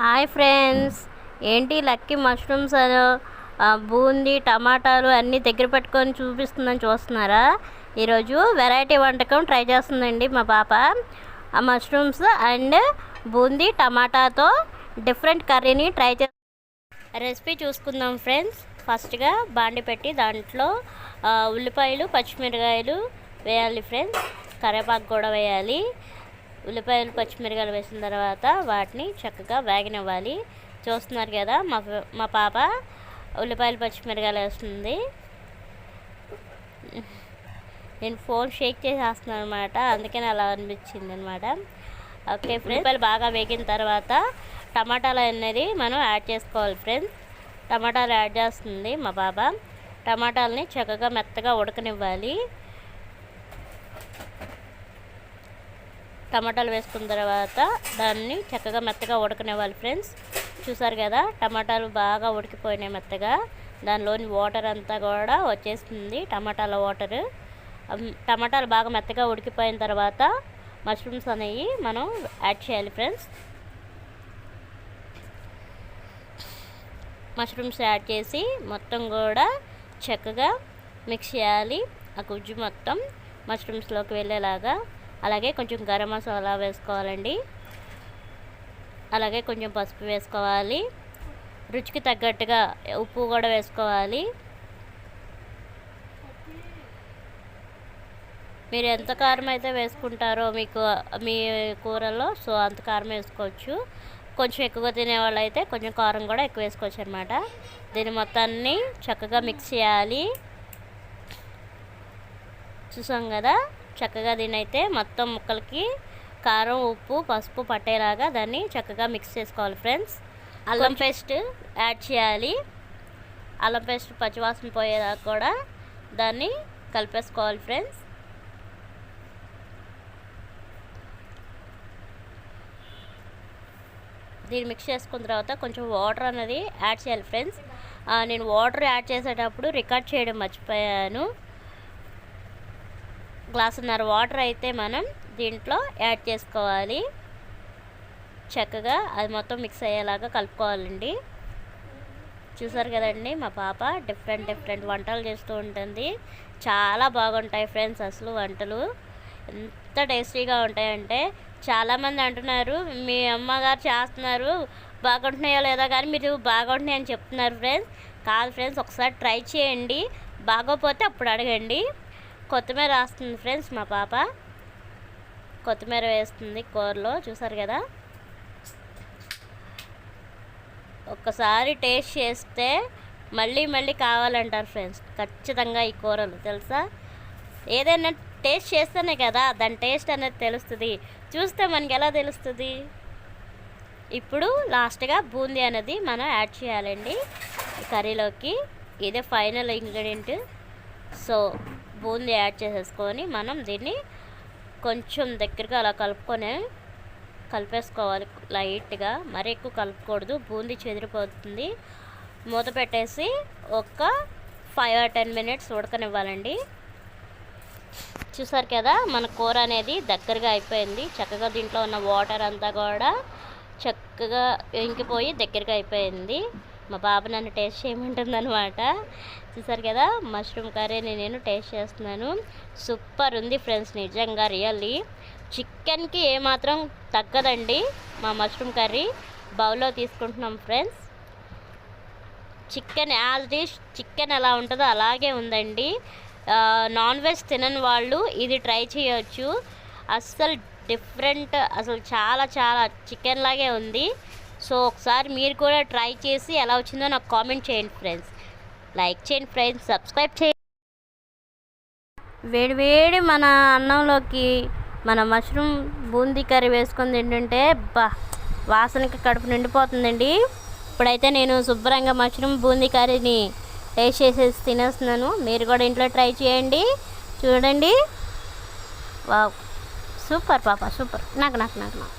Hi friends ఏంటి lucky mushrooms boondi టమాటాలు అన్నీ దగ్గర పెట్టుకొని చూపిస్తుందని చూస్తున్నారా? ఈరోజు వెరైటీ వంటకం ట్రై చేస్తుందండి మా పాప. ఆ మష్రూమ్స్ అండ్ బూందీ టమాటాతో డిఫరెంట్ కర్రీని ట్రై చే రెసిపీ చూసుకుందాం ఫ్రెండ్స్ ఫస్ట్గా బాండి పెట్టి దాంట్లో ఉల్లిపాయలు పచ్చిమిరకాయలు వేయాలి ఫ్రెండ్స్ కరివేపాకు కూడా వేయాలి. ఉల్లిపాయలు పచ్చిమిరకాయలు వేసిన తర్వాత వాటిని చక్కగా వేగనివ్వాలి. చూస్తున్నారు కదా మా మా పాప ఉల్లిపాయలు పచ్చిమిరకాయలు వేస్తుంది. నేను ఫోన్ షేక్ చేసేస్తున్నాను అనమాట అందుకని అలా అనిపించింది అనమాట ఓకే ఫ్రెండ్స్ ఉల్లిపాయలు బాగా వేగిన తర్వాత టమాటాలు అనేది మనం యాడ్ చేసుకోవాలి ఫ్రెండ్స్. టమాటాలు యాడ్ చేస్తుంది మా పాప. టమాటాలని చక్కగా మెత్తగా ఉడకనివ్వాలి. టమాటాలు వేసుకున్న తర్వాత దాన్ని చక్కగా మెత్తగా ఉడకనివ్వాలి ఫ్రెండ్స్. చూసారు కదా టమాటాలు బాగా ఉడికిపోయినాయి మెత్తగా. దానిలోని వాటర్ అంతా కూడా వచ్చేస్తుంది టమాటాల వాటర్. టమాటాలు బాగా మెత్తగా ఉడికిపోయిన తర్వాత మష్రూమ్స్ అనేవి మనం యాడ్ చేయాలి ఫ్రెండ్స్. మష్రూమ్స్ యాడ్ చేసి మొత్తం కూడా చక్కగా మిక్స్ చేయాలి. ఆ గుజ్జు మొత్తం మష్రూమ్స్లోకి వెళ్ళేలాగా అలాగే కొంచెం గరం మసాలా వేసుకోవాలండి. అలాగే కొంచెం పసుపు వేసుకోవాలి. రుచికి తగ్గట్టుగా ఉప్పు కూడా వేసుకోవాలి. మీరు ఎంత కారం అయితే వేసుకుంటారో మీకు మీ కూరలో సో అంత కారం వేసుకోవచ్చు. కొంచెం ఎక్కువ తినేవాళ్ళు అయితే కొంచెం కారం కూడా ఎక్కువ వేసుకోవచ్చు అనమాట దీని మొత్తాన్ని చక్కగా మిక్స్ చేయాలి. చూసాం కదా? చక్కగా దీని అయితే మొత్తం ముక్కలకి కారం ఉప్పు పసుపు పట్టేలాగా దాన్ని చక్కగా మిక్స్ చేసుకోవాలి ఫ్రెండ్స్. అల్లం పేస్ట్ యాడ్ చేయాలి. అల్లం పేస్ట్ పచ్చివాసన పోయేదాకా కూడా దాన్ని కలిపేసుకోవాలి ఫ్రెండ్స్. దీన్ని మిక్స్ చేసుకున్న తర్వాత కొంచెం వాటర్ అనేది యాడ్ చేయాలి ఫ్రెండ్స్. నేను వాటర్ యాడ్ చేసేటప్పుడు రికార్డ్ చేయడం మర్చిపోయాను. గ్లాసున్నర వాటర్ అయితే మనం దీంట్లో యాడ్ చేసుకోవాలి. చక్కగా అది మొత్తం మిక్స్ అయ్యేలాగా కలుపుకోవాలండి. చూసారు కదండి మా పాప డిఫరెంట్ డిఫరెంట్ వంటలు చేస్తూ ఉంటుంది. చాలా బాగుంటాయి ఫ్రెండ్స్ అసలు వంటలు. ఎంత టేస్టీగా ఉంటాయంటే చాలామంది అంటున్నారు మీ అమ్మగారు చేస్తున్నారు బాగుంటున్నాయో లేదో కానీ మీరు బాగుంటున్నాయని చెప్తున్నారు ఫ్రెండ్స్. కాదు ఫ్రెండ్స్ ఒకసారి ట్రై చేయండి. బాగోపోతే అప్పుడు అడగండి. కొత్తిమీర వేస్తుంది ఫ్రెండ్స్ మా పాప. కొత్తిమీర వేస్తుంది కూరలో చూసారు కదా? ఒక్కసారి టేస్ట్ చేస్తే మళ్ళీ మళ్ళీ కావాలంటారు ఫ్రెండ్స్ ఖచ్చితంగా ఈ కూరలు తెలుసా? ఏదైనా టేస్ట్ చేస్తేనే కదా దాని టేస్ట్ అనేది తెలుస్తుంది. చూస్తే మనకి ఎలా తెలుస్తుంది? ఇప్పుడు లాస్ట్గా బూందీ అనేది మనం యాడ్ చేయాలండి. కర్రీలోకి ఇదే final ingredient. So boondi add చేసేసుకొని మనం దీన్ని కొంచెం దగ్గరగా అలా కలుపుకొని కలిపేసుకోవాలి లైట్గా. మరీ ఎక్కువ కలుపుకూడదు. బూందీ చెదిరిపోతుంది. మూత పెట్టేసి ఒక ఫైవ్ ఆర్ టెన్ మినిట్స్ ఉడకనివ్వాలండి. చూసారు కదా మన కూర అనేది దగ్గరగా అయిపోయింది. చక్కగా దీంట్లో ఉన్న వాటర్ అంతా కూడా చక్కగా ఇంకిపోయి దగ్గరగా అయిపోయింది. మా బాబు నన్ను టేస్ట్ చేయమంటుంది అనమాట చూసారు కదా మష్రూమ్ కర్రీని నేను టేస్ట్ చేస్తున్నాను. సూపర్ ఉంది ఫ్రెండ్స్ నిజంగా రియల్లీ. చికెన్కి ఏమాత్రం తగ్గదండి మా మష్రూమ్ కర్రీ. బౌల్లో తీసుకుంటున్నాం friends. Chicken as dish chicken ఎలా ఉంటుందో అలాగే ఉందండి. నాన్ వెజ్ తినని వాళ్ళు ఇది ట్రై చేయొచ్చు. అస్సలు డిఫరెంట్ అసలు చాలా చాలా చికెన్ లాగే ఉంది. సో ఒకసారి మీరు కూడా ట్రై చేసి ఎలా వచ్చిందో నాకు కామెంట్ చేయండి ఫ్రెండ్స్. లైక్ చేయండి ఫ్రెండ్స్ సబ్స్క్రైబ్ చేయండి. వేడివేడి మన అన్నంలోకి మన మష్రూమ్ బూందీ కర్రీ వేసుకొని తింటుంటే బా వాసనకి కడుపు నిండిపోతుందండి. ఇప్పుడైతే నేను శుభ్రంగా మష్రూమ్ బూందీ కర్రీని టేస్ట్ చేసేసి తినేస్తున్నాను. మీరు కూడా ఇంట్లో ట్రై చేయండి. చూడండి. వావ్. సూపర్ పాప సూపర్. నాకు నాకు నాకు నాకు